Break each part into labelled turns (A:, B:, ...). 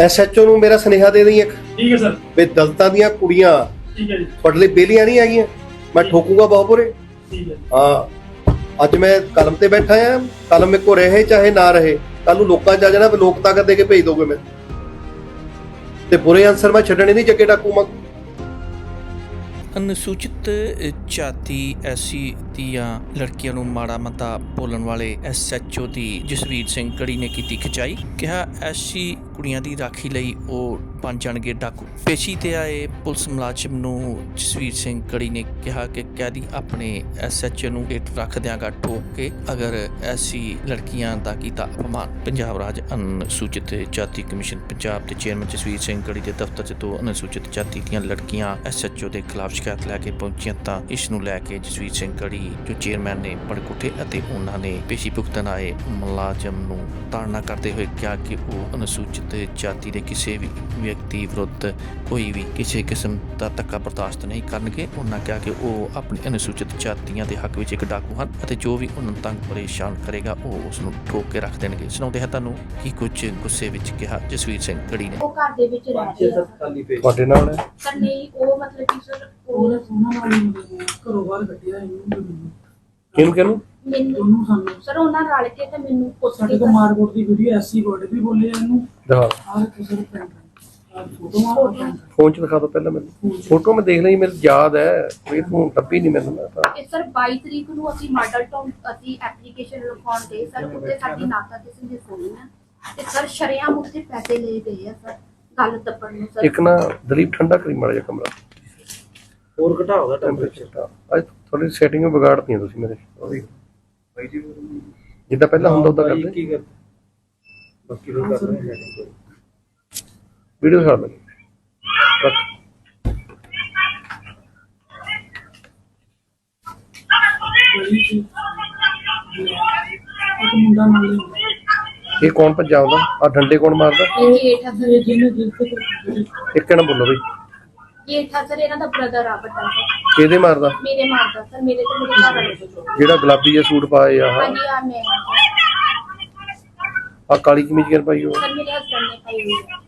A: SHO ਨੂੰ ਮੇਰਾ ਸੁਨੇਹਾ ਦੇ ਦੇਈ ਇੱਕ?
B: ਠੀਕ ਹੈ ਸਰ।
A: ਵੀ ਦਲਤਾਂ ਦੀਆਂ ਕੁੜੀਆਂ
B: ਠੀਕ ਹੈ ਜੀ।
A: ਤੁਹਾਡੇ ਲਈ ਬੇਲੀਆਂ ਨਹੀਂ ਹੈਗੀਆਂ? ਮੈਂ ਠੋਕੂਗਾ ਬਹੁਤ ਬੁਰੇ
B: ਠੀਕ ਹੈ
A: ਹਾਂ। ਅੱਜ ਮੈਂ ਕਲਮ ਤੇ ਬੈਠਾ ਆ ਕਲਮ ਮੇਰੇ ਕੋ ਰਹੇ ਚਾਹੇ ਨਾ ਰਹੇ। ਕੱਲ ਨੂੰ ਲੋਕਾਂ ਚ ਆ ਜਾਣਾ ਵੀ ਲੋਕ ਤਾਕਤ ਦੇ ਕੇ ਭੇਜ ਦੋਗੇ ਮੈਂ ਤੇ ਬੁਰੇ ਆਨਸਰ ਮੈਂ ਛੱਡਣੇ ਨਹੀਂ ਜੱਗੇ ਡਾਕੂ ਮੈਂ
C: ਅਨੁਸੂਚਿਤ ਜਾਤੀ ਐਸੀ ਦੀਆਂ ਲੜਕੀਆਂ ਨੂੰ ਮਾੜਾ ਮਤਾ ਬੋਲਣ ਵਾਲੇ ਐਸਐਚਓ ਦੀ ਜਸਵੀਰ ਸਿੰਘ ਕੜੀ ਨੇ ਕੀਤੀ ਖਿਚਾਈ। ਕਿਹਾ ਐਸੀ ਕੁੜੀਆਂ ਦੀ ਰਾਖੀ ਲਈ ਉਹ ਬਣ ਜਾਣਗੇ ਡਾਕੂ। ਪੇਸ਼ੀ ਤੇ ਆਏ ਪੁਲਿਸ ਮੁਲਾਜ਼ਮ ਨੂੰ ਜਸਵੀਰ ਸਿੰਘ ਕੜੀ ਨੇ ਕਿਹਾ ਕਿ ਕੈਦੀ ਆਪਣੇ ਐਸਐਚਓ ਨੂੰ ਹੇਠ ਰੱਖ ਦਿਆਂਗਾ ਠੋਕ ਕੇ ਅਗਰ ਐਸੀ ਲੜਕੀਆਂ ਦਾ ਕੀਤਾ ਅਪਮਾਨ। ਪੰਜਾਬ ਰਾਜ ਅਨੁਸੂਚਿਤ ਜਾਤੀ ਕਮਿਸ਼ਨ ਪੰਜਾਬ ਦੇ ਚੇਅਰਮੈਨ ਜਸਵੀਰ ਸਿੰਘ ਕੜੀ ਦੇ ਦਫ਼ਤਰ 'ਚ ਦੋ ਅਨੁਸੂਚਿਤ ਜਾਤੀ ਦੀਆਂ ਲੜਕੀਆਂ ਐਸਐਚਓ ਦੇ ਖਿਲਾਫ ਸ਼ਿਕਾਇਤ ਲੈ ਕੇ ਪਹੁੰਚੀਆਂ ਤਾਂ ਇਸ ਨੂੰ ਲੈ ਕੇ ਜਸਵੀਰ ਸਿੰਘ ਕੜੀ ਜੋ ਚੇਅਰਮੈਨ ਨੇ ਭੜਕ ਉੱਠੇ ਅਤੇ ਉਹਨਾਂ ਨੇ ਪੇਸ਼ੀ ਭੁਗਤਣ ਆਏ ਮੁਲਾਜ਼ਮ ਨੂੰ ਤਾੜਨਾ ਕਰਦੇ ਹੋਏ ਕਿਹਾ ਕਿ ਉਹ ਅਨੁਸੂਚਿਤ ਜਾਤੀ ਦੇ ਕਿਸੇ ਵੀ ਵਿਅਕਤੀ ਵਿਰੁੱਧ ਕੋਈ ਵੀ ਕਿਸੇ ਕਿਸਮ ਦਾ ਧੱਕਾ ਬਰਦਾਸ਼ਤ ਨਹੀਂ ਕਰਨਗੇ। ਉਹਨਾਂ ਕਿਹਾ ਕਿ ਉਹ ਆਪਣੀ ਅਨੁਸੂਚਿਤ ਜਾਤੀਆਂ ਦੇ ਹੱਕ ਵਿੱਚ ਇੱਕ ਡਾਕੂ ਹਨ ਅਤੇ ਜੋ ਵੀ ਉਹਨਾਂ ਨੂੰ ਤੰਗ ਪਰੇਸ਼ਾਨ ਕਰੇਗਾ ਉਹ ਉਸ ਨੂੰ ਠੋਕ ਕੇ ਰੱਖ ਦੇਣਗੇ। ਸੁਣਾਉਂਦੇ ਹਾਂ ਤੁਹਾਨੂੰ ਕੀ ਕੁਝ ਗੁੱਸੇ ਵਿੱਚ ਕਿਹਾ ਜਸਵੀਰ ਸਿੰਘ ਕੜੀ ਨੇ।
D: ਉਹ ਘਰ ਦੇ ਵਿੱਚ ਰਹਿ ਰਹੇ ਆ।
A: ਤੁਹਾਡੇ ਨਾਲ ਹੈ?
D: ਉਹ ਮਤਲਬ ਕਿ ਸਰ
B: ਉਹਨੇ
D: ਉਹ
B: ਸੋਨਾ ਵਾਲੀ ਨੂੰ ਘਰੋਂ ਬਾਹਰ ਕੱਢਿਆ ਇਹਨੂੰ ਤੇ ਮੈਨੂੰ
A: ਕਿਹਨੂੰ ਕਿਹਨੂੰ?
D: ਮੈਨੂੰ।
B: ਉਹਨੂੰ ਸਾਨੂੰ।
D: ਸਰ ਉਹਨਾਂ ਰਲ ਕੇ ਤੇ ਮੈਨੂੰ ਪੁੱਛ
B: ਸਾਡੇ ਕੋਲ ਮਾਰਕੋਟ ਦੀ ਵੀਡੀਓ ਐਸੀ ਵਰਡ ਵੀ ਬੋਲੇ ਇਹਨੂੰ।
A: ਦਿਖਾ
B: ਆਹ ਕਿਸੇ ਨੂੰ ਪੈਂਟ ਆਹ ਫੋਟੋ ਮਾਰ ਪੈਂਟ
A: ਫੋਨ ਚ ਦਿਖਾ ਦੋ ਪਹਿਲਾਂ ਮੈਨੂੰ। ਫੋਟੋ ਮੈਂ ਦੇਖ ਲਈ ਮੈਨੂੰ ਯਾਦ ਹੈ। ਕੋਈ ਤੂੰ ਟੱਪੀ ਨਹੀਂ ਮੈਨੂੰ ਮੈਂ ਤਾਂ।
D: ਤੇ ਸਰ 22 ਤਰੀਕ ਨੂੰ ਅਸੀਂ ਮਾਡਲ ਟਾਊਨ ਅਸੀਂ ਐਪਲੀਕੇਸ਼ਨ ਲਿਖਾਉਣ ਦੇ ਸਰ ਉੱਤੇ ਸਾਡੀ ਨਾਤਾ ਕਿਸੇ ਦੀ ਸੁਣੀ ਹੈ ਤੇ ਸਰ ਸ਼ਰਿਆਮ ਉੱਤੇ ਪੈਸੇ ਲਏ ਗਏ ਆ ਸਰ। ਗੱਲ ਦੱਬਣ ਨੂੰ ਸਰ।
A: ਇੱਕ ਨਾ ਦਲੀਪ ਠੰਡਾ ਕਰੀ ਮਾੜਾ ਜਿਹਾ ਕਮਰਾ।
E: ਹੋਰ ਘਟਾਓ ਦਾ
A: ਟੈਂਪਰੇਚਰ ਅੱਜ ਥੋੜੀ ਸੈਟਿੰਗ ਵਿਗਾੜਤੀਆਂ ਤੁਸੀਂ ਮੇਰੇ। ਉਹਦੀ ਜਿੱਦਾਂ ਪਹਿਲਾਂ ਹੁੰਦਾ ਉਦਾਂ ਕਰਦੇ।
E: ਕੀ ਕਰਦੇ? ਬਾਕੀ ਲੋਕ ਕਰ ਰਹੇ ਹੈ
A: ਵੀਡੀਓ ਰੱਖ।
B: ਇੱਕ ਮੁੰਡਾ ਨਾਲ ਲਿਆ।
A: ਇਹ ਕੌਣ ਭੱਜਾ ਆਉਂਦਾ? ਆ ਡੰਡੇ ਕੌਣ ਮਾਰਦਾ?
D: ਇਹ
B: ਇਹ ਜਿਹਨੇ ਜਿਸ ਤੇ
A: ਇੱਕ ਨਾ ਬੋਲੋ ਬਈ।
D: ਸਰ ਇਹਨਾਂ ਦਾ ਬ੍ਰਦਰ ਆ ਵੱਡਾ ਸਰ
A: ਕਿਹਦੇ ਮਾਰਦਾ?
D: ਮੇਰੇ ਮਾਰਦਾ ਸਰ ਮੇਰੇ ਤੇ ਮੇਰੇ ਘਰ ਵਾਲੇ
A: ਜਿਹੜਾ ਗੁਲਾਬੀ ਜਿਹਾ ਸੂਟ ਪਾਏ ਆ
D: ਹਾਂਜੀ ਆ ਮੈਂ ਆ।
A: ਆ ਕਾਲੀ ਕਮੀਜ਼ ਕਿਰ ਪਾਈ ਉਹ
D: ਸਰ ਮੇਰੇ ਹਸਬੰਦ ਨੇ ਪਾਈ ਹੋਈ ਹੈ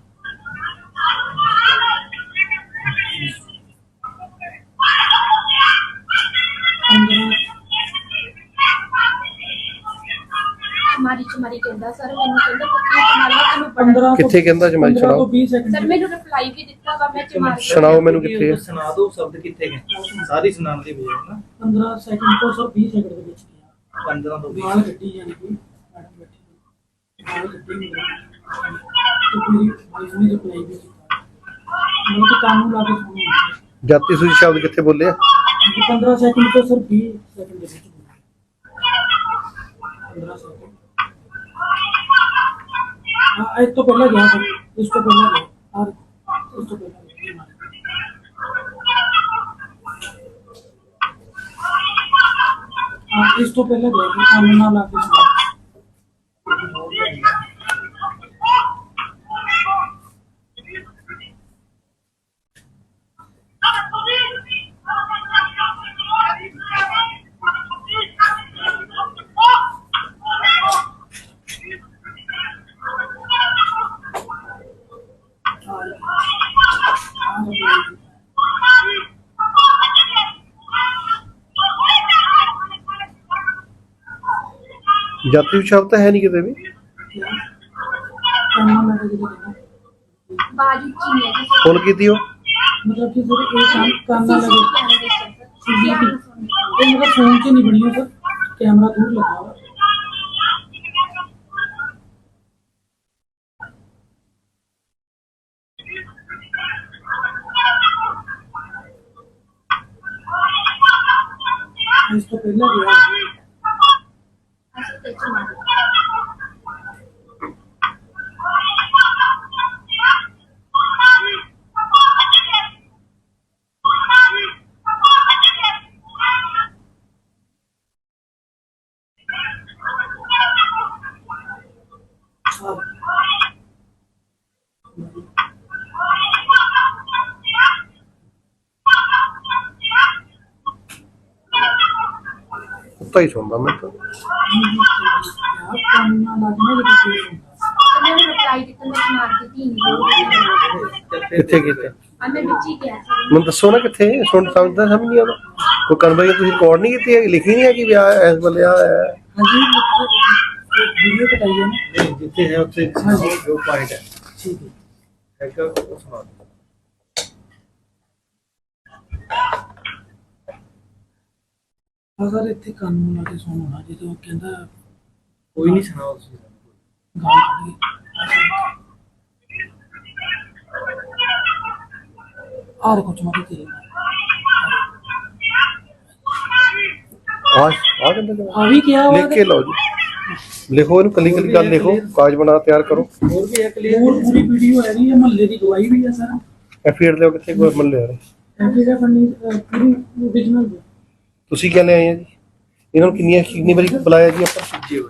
D: ਚਮਾਰੀ ਕਹਿੰਦਾ ਸਰ ਮੈਨੂੰ ਕਹਿੰਦਾ ਕੁੱਤੀ ਮਾਰਨਾ ਤੈਨੂੰ ਬੜਾ
B: 15
A: ਕਿੱਥੇ ਕਹਿੰਦਾ ਜਮਾਈ?
B: 15
A: ਸੁਣਾਓ।
B: ਤੋਂ 20 ਸੈਕਿੰਡ
D: ਸਰ ਮੈਨੂੰ ਰਿਪਲਾਈ ਵੀ ਦਿੱਤਾ ਵਾ ਮੈਂ ਚਮਾਰ
A: ਸੁਣਾਓ ਮੈਨੂੰ ਕਿੱਥੇ
E: ਸੁਣਾ ਦਿਓ ਸ਼ਬਦ ਕਿੱਥੇ ਗਏ ਸਾਰੀ ਸੁਣਾਉਣ ਦੀ ਬਜਾਏ ਨਾ।
B: 15 ਸੈਕਿੰਡ ਤੋਂ ਸਰ 20 ਸੈਕਿੰਡ ਦੇ ਵਿੱਚ ਗਿਆ।
E: 15 ਤੋਂ 20
B: ਨਾਲ ਗੱਡੀ ਜਾਨੀ ਕਿ ਮੈਡਮ ਬੈਠੀ। ਨਾਲ ਗੱਡੀ ਨਹੀਂ ਤੇ ਮੇਰੀ ਵਾਈਫ ਨੇ ਰਿਪਲਾਈ ਵੀ ਕੀਤਾ। ਮੈਂ ਤਾਂ ਕੰਮ ਨੂੰ ਲਾ ਕੇ ਸੁਣੀ
A: ਜਾਤੀ ਸੂਚੀ ਸ਼ਬਦ ਕਿੱਥੇ ਬੋਲੇ ਆ?
B: 15 ਸੈਕਿੰਡ ਤੋਂ ਸਰ 20 ਸੈਕਿੰਡ ਦੇ ਵਿੱਚ ਬੋਲਿਆ। 15 ਸੈਕਿੰਡ ਹਾਂ ਇਸ ਤੋਂ ਪਹਿਲਾਂ ਗਿਆ ਸਰ ਇਸ ਤੋਂ ਪਹਿਲਾਂ ਗਿਆ। ਔਰ ਇਸ ਤੋਂ ਪਹਿਲਾਂ ਗਿਆ। ਹਾਂ ਇਸ ਤੋਂ ਪਹਿਲਾਂ ਗਿਆ ਸੀ, ਕੰਮ ਨਾਲ ਲਾ ਕੇ ਸੁਣੀ। ਹਾਂ reply
A: ਜਾਤੀ ਸੂਚੀ ਸ਼ਬਦ ਤਾਂ ਹੈ ਨਹੀਂ ਕਿਤੇ ਵੀ
B: ਕੀਤਾ। ਕੰਮ ਨਾਲ ਲਾ ਕੇ ਜਦੋਂ ਗਿਆ।
D: ਬਾਜੂ ਚ ਨਹੀਂ ਹੈ ਜੀ
A: ਫੁੱਲ ਕੀਤੀ ਉਹ
B: ਮਤਲਬ ਕਿ ਸਰ ਇਹ ਕੰਮ ਕੰਮ ਨਾਲ
D: ਸੀਸੀ
B: ਲੱਗੇ
D: ਕੈਮਰੇ ਚ ਸਰ
B: ਸੀਸੀਟੀਵੀ ਇਹ ਮਤਲਬ ਫੋਨ 'ਚ ਨਹੀਂ ਬਣੀ ਹੈ ਸਰ ਕੈਮਰਾ ਦੂਰ ਲੱਗਾ ਵਾ ਇਸ ਤੋਂ ਪਹਿਲਾਂ ਗਿਆ
D: ਅਸੀਂ ਤੇ ਚਮਾਰ
B: ਸਾਹਿਬ
A: ਕੁੱਤਾ ਹੀ ਸੁਣਦਾ ਮੈਂ ਤਾਂ
B: ਕੰਮ ਨਾਲ ਲੱਗਣਾ ਜੇ ਕੋਈ
D: ਸਰ ਮੈਨੂੰ ਰਿਪਲਾਈ ਪਿਆਈ ਦਿੱਤਾ ਮੈਂ ਮਾਰ ਦਿੱਤੀ ਨਹੀਂ
A: ਕਿੱਥੇ ਕੀਤਾ
D: ਅੰਨੇ ਵਿੱਚ ਹੀ ਗਿਆ ਸਰ
A: ਮੈਨੂੰ ਦੱਸੋ ਨਾ ਕਿੱਥੇ ਸੁਣ ਸਮਝਦਾ ਸਮਝ ਨਹੀਂ ਆਉਂਦਾ ਕੋਈ ਕਨਵਰਸੇਸ਼ਨ ਤੁਸੀਂ ਰਿਕਾਰਡ ਨਹੀਂ ਕੀਤੀ ਹੈ ਲਿਖੀ ਨਹੀਂ ਹੈ ਕਿ ਵਿਆਹ ਇਸ ਵੇਲੇ ਆ ਹੈ
B: ਹਾਂਜੀ ਵੀਡੀਓ ਕਟਾਈ ਹੈ ਨਾ
E: ਨਹੀਂ ਜਿੱਥੇ ਹੈ ਉੱਥੇ ਜੋ ਪੁਆਇੰਟ ਹੈ
B: ਠੀਕ ਹੈ
E: ਹੈਗਾ ਉਹ ਸੁਣਾ ਦਿਓ।
B: ਅਗਰ ਇੱਥੇ ਕਾਨੂੰਨ ਲਾ ਕੇ ਸੁਣਨਾ ਜਦੋਂ ਉਹ ਕਹਿੰਦਾ
E: ਕੋਈ ਨਹੀਂ ਸੁਣਾਓ ਤੁਸੀਂ
B: ਗਾਲ ਕੱਢੀ। ਆਰ ਕੁਝ ਮਾਰੀ ਤੇਰੇ
A: ਆ ਆ ਨੇ।
B: ਆ ਵੀ ਕਿਹਾ ਵਾ
A: ਲਿਖ ਕੇ ਲਓ ਜੀ। ਲਿਖੋ ਇਹਨੂੰ ਕੱਲੀ ਕੱਲੀ ਗੱਲ ਲਿਖੋ ਕਾਗਜ਼ ਬਣਾ ਤਿਆਰ ਕਰੋ।
E: ਹੋਰ ਵੀ ਹੈ ਕਲੀਅਰ
B: ਹੋਰ ਪੂਰੀ ਵੀਡੀਓ ਹੈ ਨਹੀਂ ਇਹ ਮਹੱਲੇ ਦੀ ਗਵਾਹੀ ਵੀ ਹੈ ਸਰ।
A: ਐਫਆਈਆਰ ਲਿਓ ਕਿੱਥੇ ਕੋਈ ਮੱਲੇ ਆ
B: ਐਫੀਡਾ ਫੰਨੀ ਪੂਰੀ origignal
A: ਤੁਸੀਂ ਕਹਿੰਦੇ ਆਏ ਆ ਜੀ? ਇਹਨਾਂ ਨੂੰ ਕਿੰਨੀਆਂ ਕਿੰਨੀ ਵਾਰੀ ਬੁਲਾਇਆ ਜੀ ਆਪਾਂ?
E: ਜੀ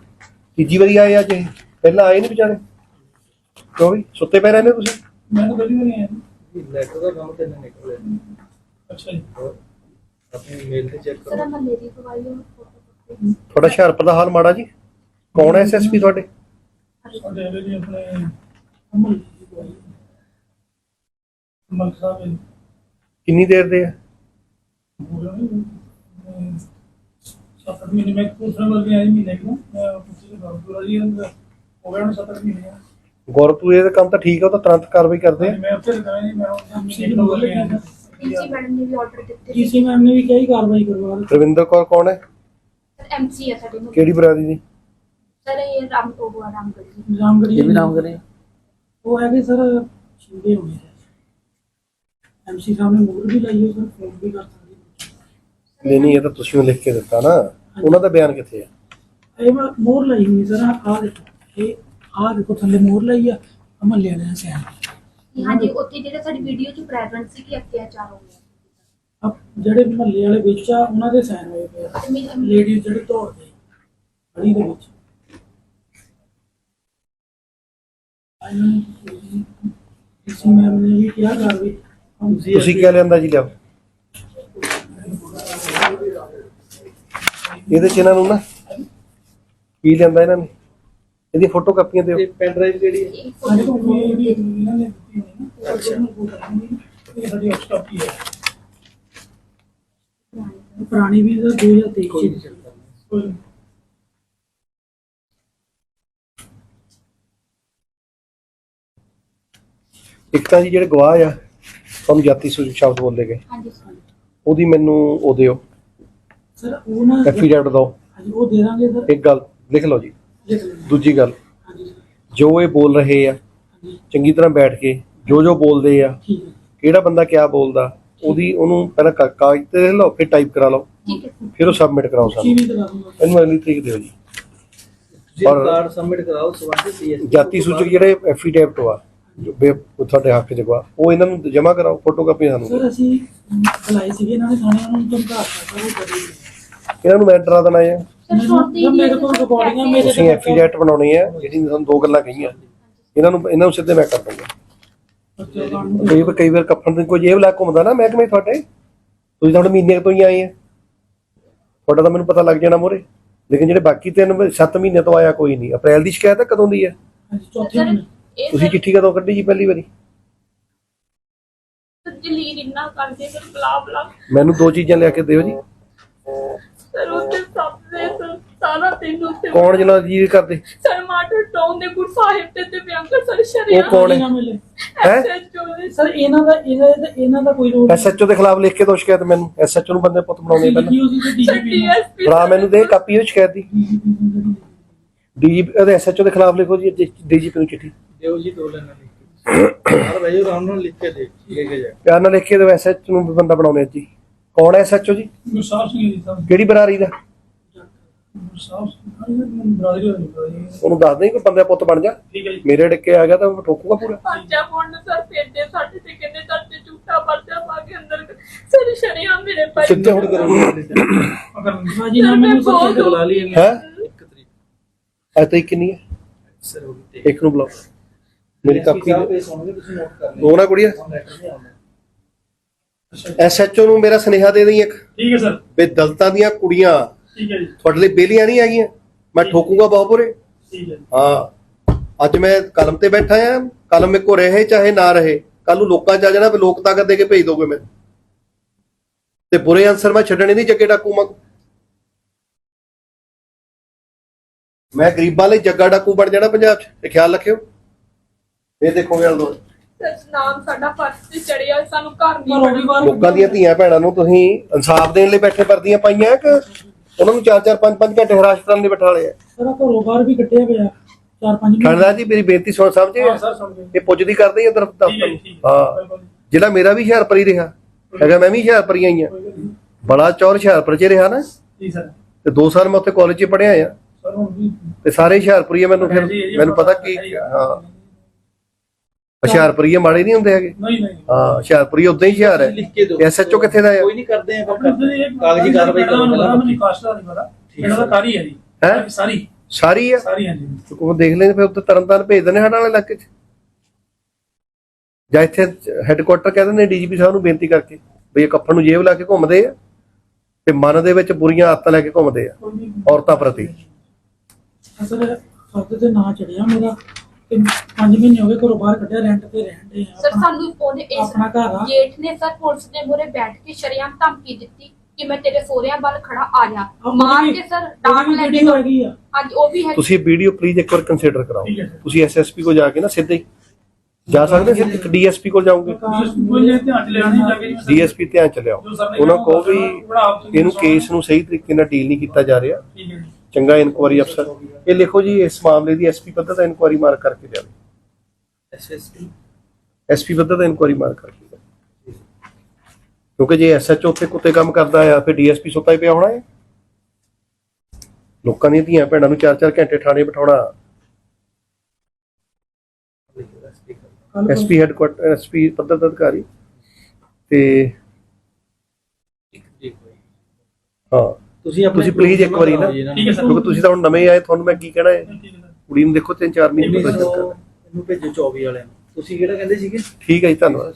A: ਤੀਜੀ ਵਾਰੀ ਆਏ ਅੱਜ ਇਹ? ਪਹਿਲਾਂ ਆਏ ਨਹੀਂ ਵਿਚਾਰੇ? ਕਿਉਂ ਵੀ? ਸੁੱਤੇ ਪਏ ਰਹਿੰਦੇ ਤੁਸੀਂ?
B: ਮੈਨੂੰ ਕਦੀ ਵੀ ਨਹੀਂ ਆਇਆ।
E: ਇਹ ਲੈਟਰ ਦਾ ਕੰਮ ਤੇ ਨਿਕਲਿਆ
B: ਅੱਛਾ ਜੀ।
E: ਹੋਰ? ਆਪਣੀ ਮੇਲ ਤੇ ਚੈੱਕ
D: ਸਰ
E: ਕਰੋ
D: ਮਹੱਲੇ ਦੀ ਗਵਾਹੀ ਉਹ ਫੋਟੋ ਕਾਪੀ
A: ਤੁਹਾਡਾ ਹੁਸ਼ਿਆਰਪੁਰ ਦਾ ਹਾਲ ਮਾੜਾ ਜੀ? ਕੌਣ ਹੈ ਐਸਐਸਪੀ ਤੁਹਾਡੇ?
B: ਸਾਡੇ ਇਹਦੇ ਜੀ ਆਪਣੇ ਅਮਲ ਦੀ ਗਵਾਹੀ ਅਮਲ ਸਾਹਿਬ ਇਹ
A: ਕਿੰਨੀ ਦੇਰ ਦੇ ਆ?
B: ਰਹੇ ਸੱਤ ਮਹੀਨੇ ਮੈਂ ਕੋਸਰਾ ਵੱਲ ਗਿਆ ਮਹੀਨੇ ਕਿ ਮੈਂ ਪੁੱਛੀ ਦਾ ਦੂਰਾ ਜੀ ਅੰਦਰ ਹੋ ਗਏ ਹੁਣ ਸੱਤ ਮਹੀਨੇ ਆ।
A: ਗੁਰਪੂਰੇ ਦਾ ਕੰਮ ਤਾਂ ਠੀਕ ਆ ਉਹ ਤਾਂ ਤੁਰੰਤ ਕਾਰਵਾਈ ਕਰਦੇ ਆ।
B: ਮੈਂ ਉੱਥੇ ਲਗਾਇਆ ਨਹੀਂ ਮੈਂ ਹੁਣ ਮਹੀਨੇ ਵੱਲ ਗਿਆ
D: ਪ੍ਰਿੰਸੀ ਮੈਡਮ ਨੇ ਵੀ ਆਰਡਰ ਦਿੱਤੇ
B: ਜੀਸੀ ਮੈਮ ਨੇ ਵੀ ਕਿਹਾ ਹੀ ਕਾਰਵਾਈ ਕਰਵਾ
A: ਰਵਿੰਦਰ ਕੌਰ ਕੌਣ ਹੈ?
D: ਸਰ ਐਮਸੀ ਹੈ ਸਾਡੇ ਨੂੰ
A: ਕਿਹੜੀ ਬਰਾਦਰੀ ਦੀ
D: ਸਰ ਇਹ ਰਾਮ ਉਹ ਰਾਮਗੜ੍ਹ ਜੀ।
B: ਰਾਮਗੜੀ ਇਹ ਵੀ ਨਾਮ ਕਰੇ ਉਹ ਹੈਗੇ ਸਰ ਸ਼ਿੰਦੇ ਹੋ ਗਏ ਐਮਸੀ ਸਾਹਿਬ ਨੇ ਮੂਡ ਵੀ ਲਾਈ ਹੋਈ ਸਰ ਫੋਨ ਵੀ ਕਰ ਸਕਦੇ
A: ਨਹੀਂ ਨਹੀਂ ਇਹ ਤਾਂ ਤੁਸੀਂ ਓ ਲਿਖ ਕੇ ਦਿੱਤਾ ਨਾ। ਉਹਨਾਂ ਦਾ ਬਿਆਨ ਕਿੱਥੇ ਆ?
B: ਇਹ ਮੈਂ ਮੋਹਰ ਲਾਈ ਹੋਈ ਸਰ ਆਹ ਦੇਖੋ। ਇਹ ਆਹ ਦੇਖੋ ਥੱਲੇ ਮੋਹਰ ਲਾਈ ਆ ਅਮਲ ਲਿਆ ਰਿਹਾ ਸੈਨ
D: ਕਿ ਹਾਂਜੀ ਉੱਥੇ ਜਿਹੜੇ ਸਾਡੀ ਵੀਡੀਓ 'ਚ ਪ੍ਰੈਜ਼ੈਂਟ ਸੀ ਕਿ ਅਤਿਆਚਾਰ ਹੋ ਗਿਆ।
B: ਅਬ ਜਿਹੜੇ ਮਹੱਲੇ ਵਾਲੇ ਵਿੱਚ ਆ ਉਹਨਾਂ ਦੇ ਸਾਈਨ ਹੋਏ ਪਏ ਆ। ਲੇਡੀ ਜਿਹੜੇ ਦੌੜਦੇ ਗਲੀ ਦੇ ਵਿੱਚ। ਇਸੀ ਮੈਮ ਨੇ ਵੀ ਕਿਹਾ ਕਾਰਵਾਈ
A: ਤੁਸੀਂ ਕਿਆ ਲਿਆਂਦਾ ਜੀ ਲਿਆਓ? ਇਹਦੇ ਚ ਇਹਨਾਂ ਨੂੰ ਨਾ ਕੀ ਲਿਆਂਦਾ ਇਹਨਾਂ ਨੇ? ਇਹਦੀ ਫੋਟੋ ਕਾਪੀਆਂ ਦਿਓ।
E: ਇਹ ਪੈਨ ਡਰਾਈਵ ਕਿਹੜੀ ਹੈ?
D: ਇਹ
B: ਸਾਡੇ
D: ਫੋਟੋ
B: ਕੋਲ ਇਹ ਵੀ ਇਹਨਾਂ ਨੇ ਦਿੱਤੀ ਹੋਈ ਨਾ ਅੱਛਾ। ਇਹ ਸਾਡੀ ਸਟਾਪੀ ਹੈ। ਪੁਰਾਣੀ ਵੀ ਸਰ 2023
E: ਕੋਈ
B: ਚ
E: ਚੱਲਦਾ।
A: ਇੱਕ ਤਾਂ ਜੀ ਜਿਹੜੇ ਗਵਾਹ ਆ ਤੁਹਾਨੂੰ ਜਾਤੀ ਸੂਚਕ ਸ਼ਬਦ ਬੋਲੇ ਗਏ।
D: ਹਾਂਜੀ ਸਰ
A: ਉਹਦੀ ਮੈਨੂੰ ਉਹ ਦਿਓ।
B: ਸਰ ਉਹ ਨਾ
A: ਐਫੀਡੈਵਿਟ ਦਿਓ।
B: ਹਾਂਜੀ ਉਹ ਦੇ ਦਾਂਗੇ ਸਰ।
A: ਇੱਕ ਗੱਲ ਲਿਖ ਲਓ ਜੀ।
B: ਲਿਖ
A: ਦੂਜੀ ਗੱਲ
B: ਹਾਂਜੀ ਸਰ।
A: ਜੋ ਇਹ ਬੋਲ ਰਹੇ ਆ
B: ਹਾਂਜੀ।
A: ਚੰਗੀ ਤਰ੍ਹਾਂ ਬੈਠ ਕੇ ਜੋ ਜੋ ਬੋਲਦੇ ਆ
B: ਠੀਕ ਹੈ।
A: ਕਿਹੜਾ ਬੰਦਾ ਕਿਆ ਬੋਲਦਾ ਉਹਦੀ ਉਹਨੂੰ ਪਹਿਲਾਂ ਕਾ- ਕਾਗਜ਼ ਤੇ ਲਿਖ ਲਓ ਫਿਰ ਟਾਈਪ ਕਰਾ ਲਓ।
D: ਠੀਕ ਹੈ ਸਰ।
A: ਫਿਰ ਉਹ ਸਬਮਿਟ ਕਰਾਓ ਸਾਨੂੰ।
B: ਵੀ ਦਿਲਾ ਦੂੰਗਾ
A: ਇਹਨੂੰ ਅਗਲੀ ਤਰੀਕ ਦਿਓ ਜੀ।
E: ਜੀ
A: ਔਰ-
E: ਕਾਰਡ ਸਬਮਿਟ ਕਰਾਓ ਸਬੰਧਿਤ ਸੀਐਸ
A: ਜਾਤੀ ਸੂਚਕ ਜਿਹੜੇ ਐਫੀਡੈਵਿਟ ਆ ਜੋ ਬੇ- ਤੁਹਾਡੇ ਹੱਕ ਚ ਗਵਾ ਉਹ ਇਹਨਾਂ ਨੂੰ ਜਮ੍ਹਾਂ ਕਰਾਓ ਫੋਟੋ ਕਾਪੀ ਸਾਨੂੰ
B: ਸਰ ਅਸੀਂ ਬੁਲਾਏ ਸੀਗੇ ਇਹਨਾਂ ਨੇ ਥਾਣੇ ਉਹਨਾਂ ਨੂੰ ਧਮਕਾ ਦਿੱਤਾ ਸਰ ਉਹ ਕਰੀ
A: ਇਹਨਾਂ ਨੂੰ ਮੈਂ ਡਰਾ ਦੇਣਾ ਹੈ
B: ਮੇਰੇ ਕੋਲ ਰਿਕਾਰਡਿੰਗਾਂ ਮੇਰੇ
A: ਤੁਸੀਂ ਐਫੀਡੈਵਿਟ ਬਣਾਉਣੀ ਹੈ ਜਿਹੜੀ ਤੁਹਾਨੂੰ ਦੋ ਗੱਲਾਂ ਕਹੀਆਂ। ਇਹਨਾਂ ਨੂੰ ਇਹਨਾਂ ਨੂੰ ਸਿੱਧੇ ਮੈਂ ਕਰ ਦੂੰਗਾ। ਕਈ ਵਾਰ ਕਈ ਵਾਰ ਕੱਫਣ ਦੇ ਕੋਈ ਜੇਬ ਲਾ ਘੁੰਮਦਾ ਨਾ ਮਹਿਕਮੇ ਤੁਹਾਡੇ। ਤੁਸੀਂ ਤਾਂ ਹੁਣ ਮਹੀਨੇ ਤੋਂ ਹੀ ਆਏ ਆ। ਤੁਹਾਡਾ ਤਾਂ ਮੈਨੂੰ ਪਤਾ ਲੱਗ ਜਾਣਾ ਮੋਰੇ। ਲੇਕਿਨ ਜਿਹੜੇ ਬਾਕੀ ਤਿੰਨ 7 ਮਹੀਨੇ ਤੋਂ ਆਇਆ ਕੋਈ ਨਹੀਂ। ਅਪ੍ਰੈਲ ਦੀ ਸ਼ਿਕਾਇਤ ਹੈ ਕਦੋਂ ਦੀ ਹੈ
B: ਹਾਂਜੀ ਚੌਥੇ
D: ਸਰ
B: ਮਹੀਨੇ।
D: ਇਹ
A: ਤੁਸੀਂ ਚਿੱਠੀ ਕਦੋਂ ਕੱਢੀ ਜੀ ਪਹਿਲੀ ਵਾਰੀ?
F: ਜਲੀਲ ਇੰਨਾ ਕਰਦੇ ਸਰ ਬਲਾ ਬਲਾ।
A: ਮੈਨੂੰ ਦੋ ਚੀਜ਼ਾਂ ਲਿਆ ਕੇ ਦਿਓ ਜੀ।
F: ਸਰ ਉਹਦੇ ਸਾਹਮਣੇ ਸਰ ਸਾਰਾ ਦਿਨ ਉੱਤੇ
A: ਕੌਣ ਜਨਾ ਜੀ ਕਰਦੇ?
F: ਸਰ ਮਾਟਰ ਟਾਊਨ ਦੇ ਗੁਰ ਸਾਹਿਬ ਤੇ ਤੇ ਭਿਆੰਕਰ ਸਰ ਸ਼ਰੀਆ
A: ਉਹ ਕੌਣ ਹੈ?
B: ਨਾ ਮਿਲੇ।
A: ਹੈ?
F: SHO ਦੇ।
B: ਸਰ ਇਹਨਾਂ ਦਾ ਇਹਨਾਂ ਦਾ ਇਹਨਾਂ ਦਾ ਕੋਈ ਰੋਲ
A: ਐਸਐਚਓ ਦੇ ਖਿਲਾਫ ਲਿਖ ਕੇ ਦੋ ਸ਼ਿਕਾਇਤ ਮੈਨੂੰ। ਐਸਐਚਓ ਨੂੰ ਬੰਦੇ ਪੁੱਤ ਬਣਾਉਣੇ ਪਹਿਲਾਂ
B: ਸੀ ਤੇ
F: ਸਰ
B: ਡੀਜੀਪੀ
F: ਡੀਐਸਪੀ
A: ਭਰਾ ਮੈਨੂੰ ਦੇ ਕਾਪੀ ਉਹ ਸ਼ਿਕਾਇਤ ਦੀ। ਡੀਜੀਪੀ ਉਹਦੇ ਐਸਐਚਓ ਦੇ ਖਿਲਾਫ ਲਿਖੋ ਜੀ ਡੀਜੀਪੀ ਨੂੰ ਚਿੱਠੀ।
E: ਦਿਓ ਜੀ ਦੋ ਲੈਣਾ ਲਿਖ ਕੇ। ਹਰ ਭਾਈ ਆਰਾਮ ਨਾਲ ਲਿਖ ਕੇ ਦੇ ਲੈ ਕੇ ਜਾ।
A: ਪਿਆਰ ਨਾਲ ਲਿਖ ਕੇ ਦਿਓ ਐਸਐਚਓ ਨੂੰ ਬੰਦਾ ਬਣਾਉਣੇ ਜੀ। ਕੌਣ ਹੈ ਐਸਐਚਓ ਜੀ?
B: ਗੁਰਸਾਹਿਬ ਸਿੰਘ ਜੀ ਸਾਹਿਬ।
A: ਕਿਹੜੀ ਬਰਾਰੀ ਦਾ?
B: ਗੁਰਸਾਹਿਬ ਸਿੰਘ
A: ਉਹਨੂੰ ਦੱਸ ਦੇ ਕੋਈ ਬੰਦੇ ਪੁੱਤ ਬਣ ਜਾ।
B: ਠੀਕ ਹੈ ਜੀ।
A: ਮੇਰੇ ਡਿੱਕੇ ਆ ਗਿਆ ਤਾਂ ਮੈਂ ਠੋਕੂਗਾ ਪੂਰਾ।
F: ਪਰਚਾ ਪੌਣ ਸਰ ਪੇਡੇ ਸਾਡੇ ਤੇ ਕਹਿੰਦੇ ਸਾਡੇ ਝੂਠਾ ਪਰਚਾ ਪਾ ਕੇ ਅੰਦਰ ਸਰ ਸ਼ਰੀਆ ਮੇਰੇ ਭਾਈ
A: ਸਿੱਧੇ ਹੁਣ ਕਰੋ।
B: ਅਗਰ ਬਾਜੀ ਨਾ ਮੈਨੂੰ ਸਰ
F: ਬਹੁਤ-
E: ਬੁਲਾ ਲਈ
A: ਹੈ?
E: ਇੱਕ ਤਰੀਕ।
A: ਅੱਜ ਤੱਕ ਕਿੰਨੀ ਹੈ?
E: ਸਰ ਹੋ ਗਈ
A: ਇੱਕ ਨੂੰ ਬੁਲਾਓ। ਮੇਰੀ ਕਾਪੀ
E: ਸਾਹਿਬ ਇਹ ਸੁਣੋਗੇ ਤੁਸੀਂ ਨੋਟ ਕਰ ਲਿਓ।
A: ਉਹ ਨਾ ਕੁੜੀਆ ਐਸਐਚਓ ਨੂੰ ਮੇਰਾ ਸੁਨੇਹਾ ਦੇ ਦੇਈ ਇੱਕ।
B: ਠੀਕ ਹੈ ਸਰ।
A: ਵੀ ਦਲਤਾਂ ਦੀਆਂ ਕੁੜੀਆਂ
B: ਠੀਕ ਹੈ ਜੀ।
A: ਤੁਹਾਡੇ ਲਈ ਬੇਲੀਆਂ ਨਹੀਂ ਹੈਗੀਆਂ। ਮੈਂ ਠੋਕੂਗਾ ਬਹੁਪੁਰੇ
B: ਠੀਕ ਹੈ।
A: ਹਾਂ। ਅੱਜ ਮੈਂ ਕਲਮ ਤੇ ਬੈਠਾ ਆ ਕਲਮ ਮੇਰੇ ਕੋ ਰਹੇ ਚਾਹੇ ਨਾ ਰਹੇ। ਕੱਲ ਨੂੰ ਲੋਕਾਂ ਚ ਆ ਜਾਣਾ ਵੀ ਲੋਕ ਤਾਕਤ ਦੇ ਕੇ ਭੇਜ ਦੋਗੇ ਮੈਨੂੰ। ਤੇ ਬੁਰੇ ਅਨਸਰ ਮੈਂ ਛੱਡਣੇ ਨਹੀਂ ਜੱਗੇ ਡਾਕੂ ਮੰਗ ਮੈਂ ਗਰੀਬਾਂ ਲਈ ਜੱਗਾ ਡਾਕੂ ਬਣ ਜਾਣਾ ਪੰਜਾਬ 'ਚ। ਇਹ ਖਿਆਲ ਰੱਖਿਓ। ਇਹ ਦੇਖੋ ਗੱਲ ਦੋ
F: ਨਾਮ ਸਾਡਾ ਫਰਸ਼ ਤੇ ਚੜਿਆ ਸਾਨੂੰ ਘਰ ਨਹੀਂ
B: ਪਰ ਉਹ ਵੀ
F: ਬਣਿਆ
B: ਬਾਹਰ
A: ਲੋਕਾਂ ਦੀਆਂ ਧੀਆਂ ਭੈਣਾਂ ਨੂੰ ਤੁਸੀਂ ਇਨਸਾਫ ਦੇਣ ਲਈ ਬੈਠੇ ਵਰਦੀਆਂ ਪਾਈਆਂ ਕਿ ਉਹਨਾਂ ਨੂੰ 4-4 5-5 ਘੰਟੇ ਹਰਾਸਤ ਕਰਨ ਲਈ ਬਿਠਾ ਲਿਆ
B: ਸਾਰਾ ਘਰੋਂ ਬਾਹਰ ਵੀ ਕੱਢਿਆ ਪਿਆ ਚਾਰ ਪੰਜ ਮਹੀਨੇ
A: ਠੰਡਾ ਜੀ ਮੇਰੀ ਬੇਨਤੀ ਸੁਣ ਸਮਝੇ
B: ਹਾਂ ਸਰ ਸਮਝੇ
A: ਇਹ ਪੁੱਜਦੀ ਕਰਦੇ ਹੀ ਇਧਰ
B: ਠੀਕ ਹੈ
A: ਦਫ਼ਤਰ
B: ਜੀ,
A: ਨੂੰ।
B: ਠੀਕ ਹੈ।
A: ਹਾਂ।
B: ਬਿਲਕੁਲ।
A: ਜਿਹੜਾ ਮੇਰਾ ਵੀ ਹੁਸ਼ਿਆਰਪੁਰ ਹੀ ਰਿਹਾ ਹੈਗਾ ਮੈਂ ਵੀ ਹੁਸ਼ਿਆਰਪੁਰ ਹੀ ਆਈ ਹਾਂ। ਬੜਾ ਚੌਰ ਹੁਸ਼ਿਆਰਪੁਰ ਚ ਰਿਹਾ ਨਾ।
B: ਜੀ ਸਰ।
A: ਤੇ 2 ਸਾਲ ਮੈਂ ਉੱਥੇ ਕਾਲਜ 'ਚ ਪੜ੍ਹਿਆ ਆ।
B: ਸਰ ਹੁਣ ਵੀ
A: ਤੇ ਸਾਰੇ ਹੁਸ਼ਿਆਰਪੁਰੀ ਆ ਮੈਨੂੰ ਫਿਰ ਮੈਨੂੰ ਪਤਾ ਕੀ ਹਾਂ। ਹੁਸ਼ਿਆਰਪੁਰੀ ਮਾੜੇ ਨਹੀਂ ਹੁੰਦੇ ਹੈਗੇ?
B: ਨਹੀਂ ਨਹੀਂ।
A: ਹਾਂ ਹੁਸ਼ਿਆਰਪੁਰੀ ਉਦਾਂ ਹੀ ਹੁਸ਼ਿਆਰ ਹੈ।
E: ਲਿਖ ਕੇ ਦਿਓ।
A: ਐਸਐਚਓ ਕਿੱਥੇ ਦਾ ਆ
E: ਕੋਈ ਨਹੀਂ ਕਰਦੇ ਆ
B: ਆਪਣੇ
E: ਕਰਦੇ ਕਾਗਜ਼ੀ ਕਾਰਵਾਈ ਕਰੋ ਪਹਿਲਾਂ
B: ਮੈਨੂੰ ਕਾਸਟ ਦਾ ਨਹੀਂ ਪਤਾ। ਇਹਨਾਂ ਦਾ ਕਾਰੀ ਹੈ। ਜੀ।
A: ਹੈਂ?
B: ਸਾਰੀ।
A: ਸਾਰੀ ਆ
B: ਸਾਰੀ ਹੈ ਜੀ।
A: ਉਹ ਦੇਖ ਲੈਂਦੇ ਫਿਰ ਉੱਥੇ ਤਰਨਤਾਰਨ ਭੇਜ ਦਿੰਦੇ ਸਾਡੇ ਵਾਲੇ ਇਲਾਕੇ 'ਚ। ਜਾਂ ਇੱਥੇ ਹੈੱਡਕੁਆਟਰ ਕਹਿ ਦਿੰਦੇ ਡੀਜੀਪੀ ਸਾਹਿਬ ਨੂੰ ਬੇਨਤੀ ਕਰਕੇ ਵੀ ਇਹ ਕੱਫਣ ਨੂੰ ਜੇਬ ਲਾ ਕੇ ਘੁੰਮਦੇ ਆ ਤੇ ਮਨ ਦੇ ਵਿੱਚ ਬੁਰੀਆਂ ਆਦਤਾਂ ਲੈ ਕੇ ਘੁੰਮਦੇ ਆ ਔਰਤਾਂ ਪ੍ਰਤੀ।
B: ਅਸਲ ਖਾਤੇ ਤੇ ਨਾਂ ਚੜਿਆ ਮੇਰਾ। ਤੇ 5 ਮਹੀਨੇ ਹੋ ਗਏ ਘਰੋਂ ਬਾਹਰ ਕੱਢਿਆ ਰੈਂਟ ਤੇ ਰਹਿੰਦੇ ਆ
D: ਸਰ ਸਾਨੂੰ ਉਹਨੇ ਇਸ
B: ਆਪਣਾ ਘਰ ਆ।
D: ਜੇਠ ਨੇ ਸਰ ਪੁਲਿਸ ਦੇ ਮੂਹਰੇ ਬੈਠ ਕੇ ਸ਼ਰੇਆਮ ਧਮਕੀ ਦਿੱਤੀ ਕਿ ਮੈਂ ਤੇਰੇ ਸੋਹਰਿਆਂ ਵੱਲ ਖੜਾ ਆ ਜਾ। ਮਾਰ ਕੇ ਸਰ
B: ਵੀ
D: ਲੈ ਕੇ
B: ਵੀਡੀਓ ਹੈਗੀ ਆ।
D: ਹਾਂਜੀ ਉਹ ਵੀ ਹੈ
A: ਤੁਸੀਂ ਵੀਡੀਓ ਪਲੀਜ਼ ਇੱਕ ਵਾਰ ਕੰਸੀਡਰ ਕਰਾਓ।
B: ਠੀਕ ਹੈ ਸਰ।
A: ਤੁਸੀਂ ਐਸਐਸਪੀ ਕੋਲ ਜਾ ਕੇ ਨਾ ਸਿੱਧੇ ਹੀ ਜਾ ਸਕਦੇ ਸਿੱਧੇ ਇੱਕ ਡੀਐਸਪੀ ਕੋਲ ਜਾਓਗੇ।
B: ਕੋਈ ਨੇ ਧਿਆਨ ਚ ਲਿਆਣੀ ਲੱਗੇ
A: ਡੀਐਸਪੀ ਧਿਆਨ ਚ ਲਿਆਓ।
B: ਜੋ
A: ਉਹਨਾਂ
B: ਕਹੋ
A: ਵੀ ਇਹਨੂੰ। ਕੇਸ ਨੂੰ ਸਹੀ ਤਰੀਕੇ ਨਾਲ ਡੀਲ ਨਹੀਂ ਕੀਤਾ ਜਾ ਰਿਹਾ।
B: ਠੀਕ ਹੈ ਜੀ।
A: ਚੰਗਾ ਇਨਕੁਆਰੀ ਅਫਸਰ। ਇਹ ਲਿਖੋ ਜੀ ਇਸ ਮਾਮਲੇ ਦੀ ਐਸਪੀ ਪੱਧਰ ਤੇ ਇਨਕੁਆਰੀ ਮਾਰ ਕਰਕੇ ਜਾਵੇ
E: ਐਸਐਸਪੀ
A: ਐਸਪੀ ਪੱਧਰ ਤੇ ਇਨਕੁਆਰੀ ਮਾਰ ਕਰਕੇ ਜਾਵੇ ਕਿਉਂਕਿ ਜੇ ਐਸਐਚਓ ਉੱਥੇ ਕੁੱਤੇ ਕੰਮ ਕਰਦਾ ਆ ਫਿਰ ਡੀਐਸਪੀ ਸੁੱਤਾ ਹੀ ਪਿਆ ਹੋਣਾ ਹੈ ਲੋਕਾਂ ਦੀਆਂ ਧੀਆਂ ਭੈਣਾਂ ਨੂੰ 4-4 ਘੰਟੇ ਥਾਣੇ ਬਿਠਾਉਣਾ। ਐਸਪੀ ਹੈਡਕੁਆਟਰ ਐਸਪੀ ਪੱਧਰ ਦਾ ਅਧਿਕਾਰੀ। ਤੇ ਹਾਂ।
E: ਤੁਸੀਂ ਆਪਣੇ
A: ਤੁਸੀਂ please ਇੱਕ ਵਾਰੀ ਨਾ-
B: ਠੀਕ ਹੈ ਸਰ।
A: ਕਿਉਂਕਿ ਤੁਸੀਂ ਤਾਂ ਹੁਣ ਨਵੇਂ ਆਏ ਤੁਹਾਨੂੰ ਮੈਂ ਕੀ ਕਹਿਣਾ ਹੈ। ਕੁੜੀ ਨੂੰ ਦੇਖੋ 3-4 ਮਹੀਨੇ ਪਤਾ ਚੱਲਦਾ
E: ਇਹਨੂੰ ਭੇਜੋ 24 ਵਾਲਿਆਂ ਨੂੰ। ਤੁਸੀਂ ਕਿਹੜਾ ਕਹਿੰਦੇ ਸੀਗੇ?
A: ਠੀਕ ਹੈ ਜੀ ਧੰਨਵਾਦ।